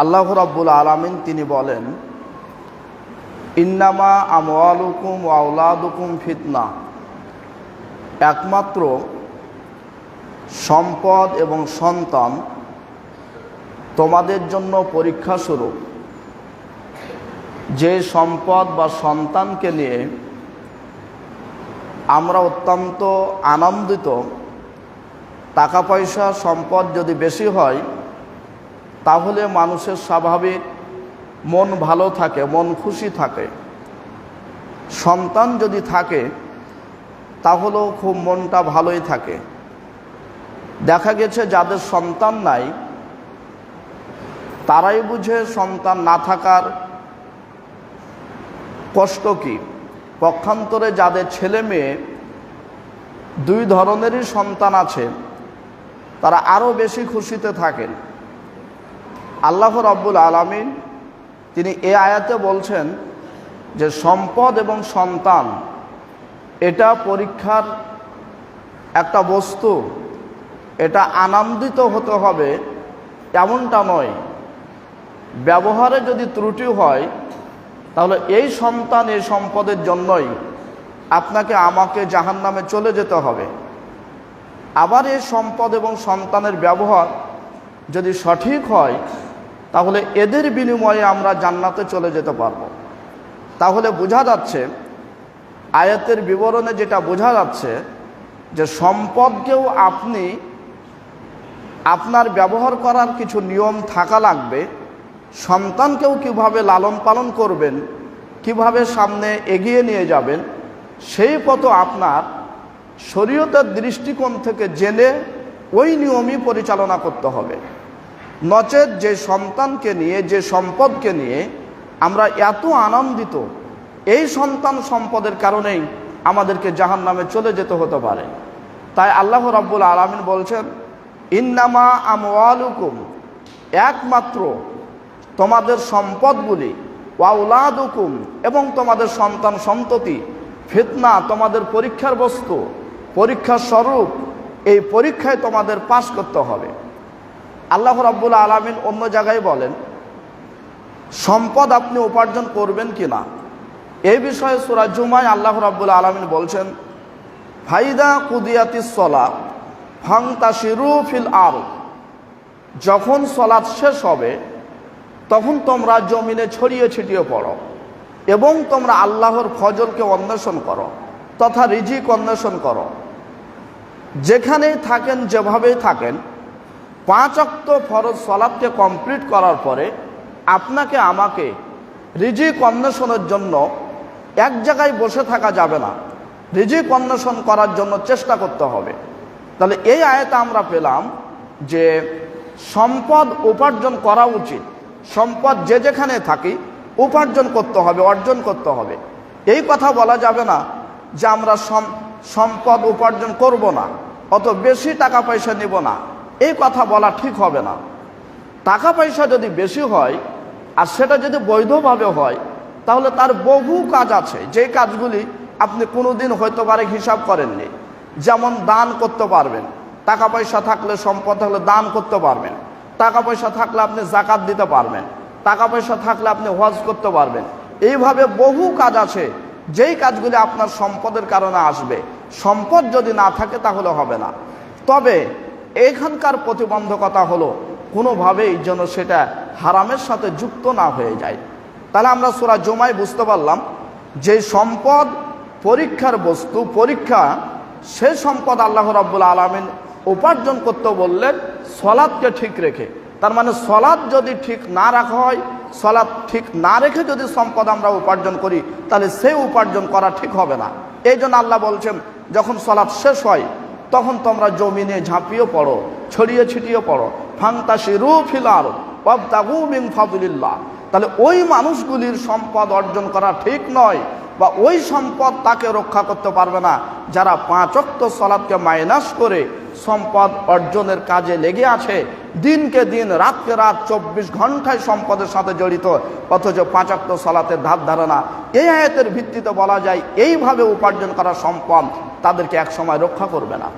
আল্লাহ রাব্বুল আলামিন তিনি বলেন, ইন্নামা আমওয়ালুকুম আউলাদুকুম ফিতনা। একমাত্র সম্পদ এবং সন্তান তোমাদের জন্য পরীক্ষা স্বরূপ। যে সম্পদ বা সন্তানকে নিয়ে আমরা অত্যন্ত আনন্দিত, টাকা পয়সা সম্পদ যদি বেশি হয় তাহলে মানুষের স্বাভাবিক মন ভালো থাকে, মন খুশি থাকে। সন্তান যদি থাকে, তাহলেও খুব মনটা ভালোই থাকে। দেখা গেছে যাদের সন্তান নাই, তারাই বুঝে সন্তান না থাকার কষ্ট কি? পক্ষান্তরে যাদের ছেলে মেয়ে, দুই ধরনেরই সন্তান আছে, তারা আরও বেশি খুশিতে থাকেন। আল্লাহ রব্বুল আলমিন তিনি এ আয়াতে বলছেন যে সম্পদ এবং সন্তান, এটা পরীক্ষার একটা বস্তু, এটা আনন্দিত হতে হবে এমনটা নয়। ব্যবহারে যদি ত্রুটি হয়, তাহলে এই সন্তান এই সম্পদের জন্যই আপনাকে আমাকে জাহান নামে চলে যেতে হবে। আবার এই সম্পদ এবং সন্তানের ব্যবহার যদি সঠিক হয় তাহলে এদের বিনিময়ে আমরা জান্নাতে চলে যেতে পারব। তাহলে বোঝা যাচ্ছে, আয়াতের বিবরণে যেটা বোঝা যাচ্ছে যে সম্পদকেও আপনি আপনার ব্যবহার করার কিছু নিয়ম থাকা লাগবে, সন্তানকেও কীভাবে লালন পালন করবেন, কীভাবে সামনে এগিয়ে নিয়ে যাবেন, সেই পথ আপনার শরীয়তের দৃষ্টিকোণ থেকে জেনে ওই নিয়মই পরিচালনা করতে হবে। নচেত যে সন্তানকে নিয়ে, যে সম্পদকে নিয়ে আমরা এত আনন্দিত, এই সন্তান সম্পদের কারণেই আমাদেরকে জাহান নামে চলে যেতে হতে পারে। তাই আল্লাহ রাব্বুল আলমিন বলছেন, ইন্নামা আমওয়ালুকুম, একমাত্র তোমাদের সম্পদগুলি ওয়াউলাদুকুম এবং তোমাদের সন্তান সন্ততি, ফিতনা, তোমাদের পরীক্ষার বস্তু, পরীক্ষার স্বরূপ, এই পরীক্ষায় তোমাদের পাশ করতে হবে। আল্লাহ রাব্বুল আলমিন অন্য জায়গায় বলেন, সম্পদ আপনি উপার্জন করবেন কি না এই বিষয়ে সুরা জুমায় আল্লাহ রাব্বুল আলমিন বলছেন, ফাইদা কুদিয়াতি সলা ফাংতাশিরু ফিল আর যখন সলাৎ শেষ হবে, তখন তোমরা জমিনে ছড়িয়ে ছিটিয়ে পড়ো এবং তোমরা আল্লাহর ফজলকে অন্বেষণ করো তথা রিজিক অন্বেষণ করো। যেখানেই থাকেন, যেভাবেই থাকেন পাঁচ অক্ত ফরজ সলাদকে কমপ্লিট করার পরে আপনাকে আমাকে রিজিক অন্বেষণের জন্য এক জায়গায় বসে থাকা যাবে না। রিজিক অন্বেষণ করার জন্য চেষ্টা করতে হবে। তাহলে এই আয়তা আমরা পেলাম যে সম্পদ উপার্জন করা উচিত। সম্পদ যে যেখানে থাকি, উপার্জন করতে হবে, অর্জন করতে হবে। এই কথা বলা যাবে না যে আমরা সম্পদ উপার্জন করব না, অত বেশি টাকা পয়সা নিব না। এই কথা বলা ঠিক হবে না। টাকা পয়সা যদি বেশি হয় আর সেটা যদি বৈধভাবে হয়, তাহলে তার বহু কাজ আছে। যে কাজগুলি আপনি কোনোদিন হয়তো পারে হিসাব করেননি। যেমন দান করতে পারবেন। টাকা পয়সা থাকলে সম্পদ থাকলে দান করতে পারবেন। টাকা পয়সা থাকলে আপনি জাকাত দিতে পারবেন। টাকা পয়সা থাকলে আপনি হজ করতে পারবেন। এইভাবে বহু কাজ আছে। যেই কাজগুলি আপনার সম্পদের কারণে আসবে। সম্পদ যদি না থাকে তাহলে হবে না। তবে এখানকার প্রতিবন্ধকতা হলো, কোনোভাবেই যেন সেটা হারামের সাথে যুক্ত না হয়ে যায়। তাহলে আমরা সোরা জমায় বুঝতে পারলাম যে সম্পদ পরীক্ষার বস্তু, পরীক্ষা, সে সম্পদ আল্লাহ রাব্বুল আলমিন উপার্জন করতে বললেন, সলাদকে ঠিক রেখে। তার মানে সলাদ যদি ঠিক না রাখা হয়, সলাদ ঠিক না রেখে যদি সম্পদ আমরা উপার্জন করি, তাহলে সে উপার্জন করা ঠিক হবে না। এই জন্য আল্লাহ বলছেন, যখন সলাদ শেষ হয় তখন তোমরা জমিনে ঝাঁপিয়ে পড়ো, ছড়িয়ে ছিটিয়ে পড়ো। ফাংতাসি রু ফিলার ফাদুলিল্লাহ। তাহলে ওই মানুষগুলির সম্পদ অর্জন করা ঠিক নয়, বা ওই সম্পদ তাকে রক্ষা করতে পারবে না। যারা পাঁচক্ত সলাদকে মাইনাস করে সম্পদ অর্জনের কাজে লেগে আছে, দিনকে দিন, রাতকে রাত চব্বিশ ঘন্টায় সম্পদের সাথে জড়িত। অথচ পাঁচাক্ত সলাতের ধার ধারণা। এই আয়তের ভিত্তিতে বলা যায়, এইভাবে উপার্জন করা সম্পদ তাদেরকে এক সময় রক্ষা করবে না।